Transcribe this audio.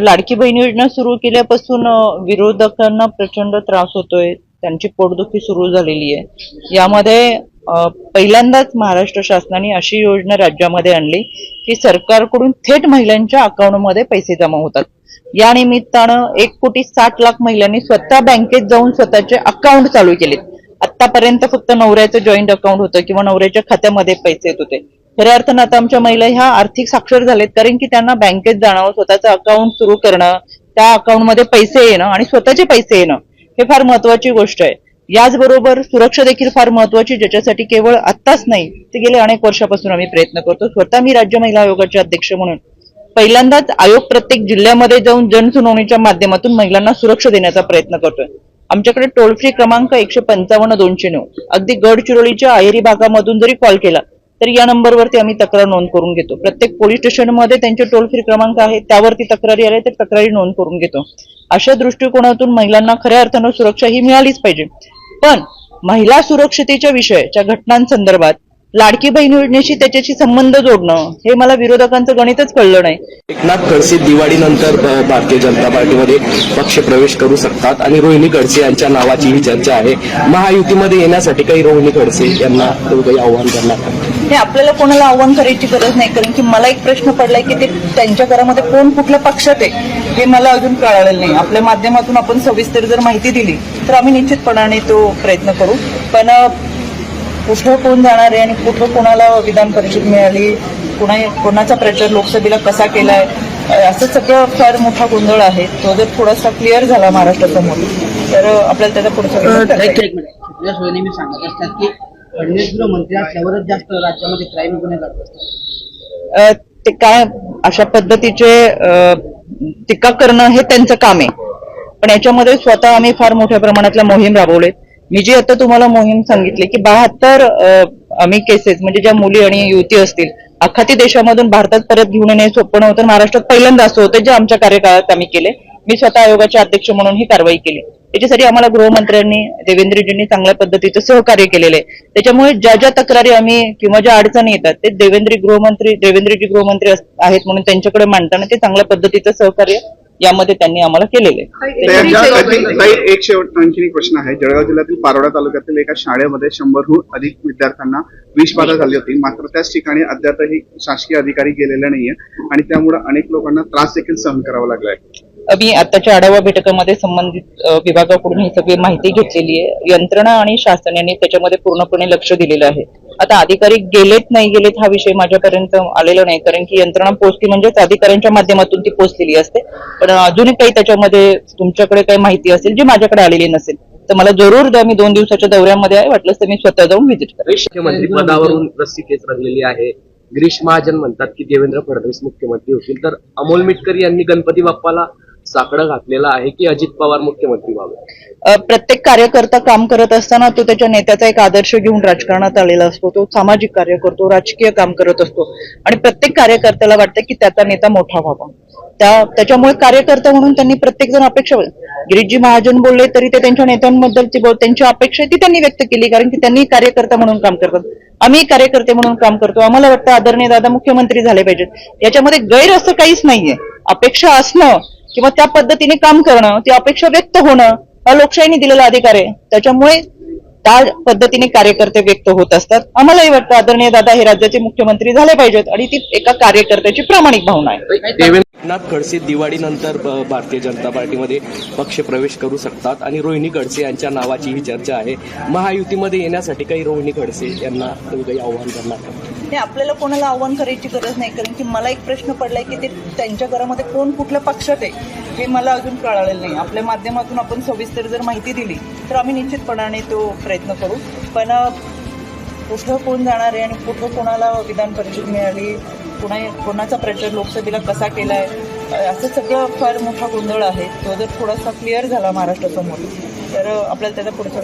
लाडकी बहीण योजना सुरू केल्यापासून विरोधकांना प्रचंड त्रास होतोय. त्यांची पोटदुखी सुरू झालेली आहे. यामध्ये पहिल्यांदाच महाराष्ट्र शासनाने अशी योजना राज्यामध्ये आणली की सरकारकडून थेट महिलांच्या अकाउंटमध्ये पैसे जमा होतात. या निमित्तानं एक कोटी साठ लाख महिलांनी स्वतः बँकेत जाऊन स्वतःचे अकाउंट चालू केलेत. आतापर्यंत फक्त नवऱ्याचं जॉईंट अकाउंट होतं किंवा नवऱ्याच्या खात्यामध्ये पैसे येत होते. खऱ्या अर्थानं आता आमच्या महिला ह्या आर्थिक साक्षर झालेत कारण की त्यांना बँकेत जाणं स्वतःचं अकाउंट सुरू करणं त्या अकाउंटमध्ये पैसे येणं आणि स्वतःचे पैसे येणं हे फार महत्वाची गोष्ट आहे. याचबरोबर सुरक्षा देखील फार महत्वाची ज्याच्यासाठी केवळ आत्ताच नाही ते गेले अनेक वर्षापासून आम्ही प्रयत्न करतो. स्वतः मी राज्य महिला आयोगाचे अध्यक्ष म्हणून. पहिल्यांदाच आयोग प्रत्येक जिल्ह्यामध्ये जाऊन जनसुनावणीच्या माध्यमातून महिलांना सुरक्षा देण्याचा प्रयत्न करतोय. आमच्याकडे टोल फ्री क्रमांक एकशे पंचावन्न दोनशे नऊ. अगदी गडचिरोलीच्या आयरी भागामधून जरी कॉल केला तर या नंबरवरती आम्ही तक्रार नोंद करून घेतो. प्रत्येक पोलीस स्टेशनमध्ये त्यांचे टोल फ्री क्रमांक आहे त्यावरती तक्रारी आल्या तर तक्रारी नोंद करून घेतो. अशा दृष्टिकोनातून महिलांना खऱ्या अर्थानं सुरक्षा ही मिळालीच पाहिजे. पण महिला सुरक्षतेच्या विषयाच्या घटनांसंदर्भात लाडकी बहीण योजनेशी त्याच्याशी संबंध जोडणं हे मला विरोधकांचं गणितच कळलं नाही. एकनाथ खडसे दिवाळीनंतर भारतीय जनता पार्टीमध्ये पक्ष प्रवेश करू शकतात आणि रोहिणी खडसे यांच्या नावाची ही चर्चा आहे. महायुतीमध्ये येण्यासाठी काही रोहिणी खडसे यांना काही आव्हान करणार? हे आपल्याला कोणाला आव्हान करायची गरज नाही कारण की मला एक प्रश्न पडलाय की ते त्यांच्या घरामध्ये कोण कुठल्या पक्षात आहे हे मला अजून कळालेलं नाही. आपल्या माध्यमातून आपण सविस्तर जर माहिती दिली तर आम्ही निश्चितपणाने तो प्रयत्न करू. पण कुठं कोण जाणार आहे आणि कुठं कोणाला विधान परिषद मिळाली? कुणा कोणाचा प्रचार लोकसभेला कसा केलाय? असं सगळं फार मोठा गोंधळ आहे. तो जर थोडासा क्लिअर झाला महाराष्ट्रासमोर तर आपल्याला त्याचा पुढचा नेहमी सांगत असतात की फडणवीस असल्यावरच जास्त राज्यामध्ये क्राईम गुन्हे असतात. ते काय अशा पद्धतीचे टीका करणं हे त्यांचं काम आहे. पण याच्यामध्ये स्वतः आम्ही फार मोठ्या प्रमाणातल्या मोहीम राबवलेत. मी जी आता तुम्हाला मोहीम सांगितली की बहात्तर आम्ही केसेस म्हणजे ज्या मुली आणि युवती असतील अखाती देशामधून भारतात परत घेऊन येणे सोपं नव्हतं. महाराष्ट्रात पहिल्यांदा असं होतं जे आमच्या कार्यकाळात आम्ही केले. मी स्वतः आयोगाचे अध्यक्ष म्हणून ही कारवाई केली. त्याच्यासाठी आम्हाला गृहमंत्र्यांनी देवेंद्रजींनी चांगल्या पद्धतीचं सहकार्य केलेलं आहे. त्याच्यामुळे ज्या ज्या तक्रारी आम्ही किंवा ज्या अडचणी येतात ते देवेंद्री गृहमंत्री देवेंद्रजी गृहमंत्री आहेत म्हणून त्यांच्याकडे मांडताना ते चांगल्या पद्धतीचं सहकार्य यामध्ये त्यांनी आम्हाला केलेलं. आहे एक शेवट आणखी एक प्रश्न आहे. जळगाव जिल्ह्यातील पारोडा तालुक्यातील एका शाळेमध्ये शंभरहून अधिक विद्यार्थ्यांना विषबाधा झाली होती. मात्र त्याच ठिकाणी अद्यापही शासकीय अधिकारी गेलेले नाहीये आणि त्यामुळे अनेक लोकांना त्रास देखील सहन करावा लागलाय. मी आताच्या आढावा बैठकामध्ये संबंधित विभागाकडून ही सगळी माहिती घेतलेली आहे. यंत्रणा आणि शासन यांनी त्याच्यामध्ये पूर्णपणे लक्ष दिलेलं आहे. आता अधिकारी गेलेत नाही गेलेत हा विषय माझ्यापर्यंत आलेला नाही. कारण की यंत्रणा पोचली म्हणजेच अधिकाऱ्यांच्या माध्यमातून ती पोचलेली असते. पण अजूनही काही त्याच्यामध्ये तुमच्याकडे काही माहिती असेल जी माझ्याकडे आलेली नसेल तर मला जरूर द्या. मी दोन दिवसाच्या दौऱ्यामध्ये आहे. वाटलंच तर मी स्वतः जाऊन व्हिजिट करेन. मुख्यमंत्री पदावरून रंगलेली आहे. गिरीश महाजन म्हणतात की देवेंद्र फडणवीस मुख्यमंत्री होतील. तर अमोल मिटकर यांनी गणपती बाप्पाला साकडं घातलेलं आहे की अजित पवार मुख्यमंत्री व्हावे? प्रत्येक कार्यकर्ता काम करत असताना तो त्याच्या नेत्याचा एक आदर्श घेऊन राजकारणात आलेला असतो. तो सामाजिक कार्य करतो राजकीय काम करत असतो. आणि प्रत्येक कार्यकर्त्याला वाटतं की त्याचा नेता मोठा व्हावा. त्या त्याच्यामुळे कार्यकर्ता म्हणून त्यांनी प्रत्येक जण अपेक्षा गिरीशजी महाजन बोलले तरी ते त्यांच्या नेत्यांबद्दलची त्यांची अपेक्षा ती त्यांनी व्यक्त केली कारण की त्यांनी कार्यकर्ता म्हणून काम करतात. आम्ही कार्यकर्ते म्हणून काम करतो. आम्हाला वाटतं आदरणीय दादा मुख्यमंत्री झाले पाहिजेत. याच्यामध्ये गैर असं काहीच नाहीये. अपेक्षा असणं किंवा त्या पद्धतीने काम करणं ती अपेक्षा व्यक्त होणं हा लोकशाहीने दिलेला अधिकार आहे. त्याच्यामुळे त्या पद्धतीने कार्यकर्ते व्यक्त होत असतात. आम्हालाही वाटतं आदरणीय दादा हे राज्याचे मुख्यमंत्री झाले पाहिजेत आणि ती एका कार्यकर्त्याची प्रामाणिक भावना आहे. देवेंद्र एकनाथ खडसे दिवाळीनंतर भारतीय जनता पार्टीमध्ये पक्ष प्रवेश करू शकतात आणि रोहिणी खडसे यांच्या नावाची ही चर्चा आहे. महायुतीमध्ये येण्यासाठी काही रोहिणी खडसे यांना तुम्ही काही आव्हान करणार का? हे आपल्याला कोणाला आव्हान करायची गरज नाही कारण की मला एक प्रश्न पडलाय की ते त्यांच्या घरामध्ये कोण कुठल्या पक्षात आहे? हे मला अजून कळालेलं नाही. आपल्या माध्यमातून आपण सविस्तर जर माहिती दिली तर आम्ही निश्चितपणाने तो प्रयत्न करू. पण कुठं कोण जाणार आहे आणि कुठं कोणाला विधान परिषद मिळाली कुणा कोणाचा प्रचार लोकसभेला कसा केलाय अ, असं सगळं फार मोठा गोंधळ आहे. तो जर थोडासा क्लिअर झाला महाराष्ट्रासमोर तर आपल्याला त्याचा पुढचा.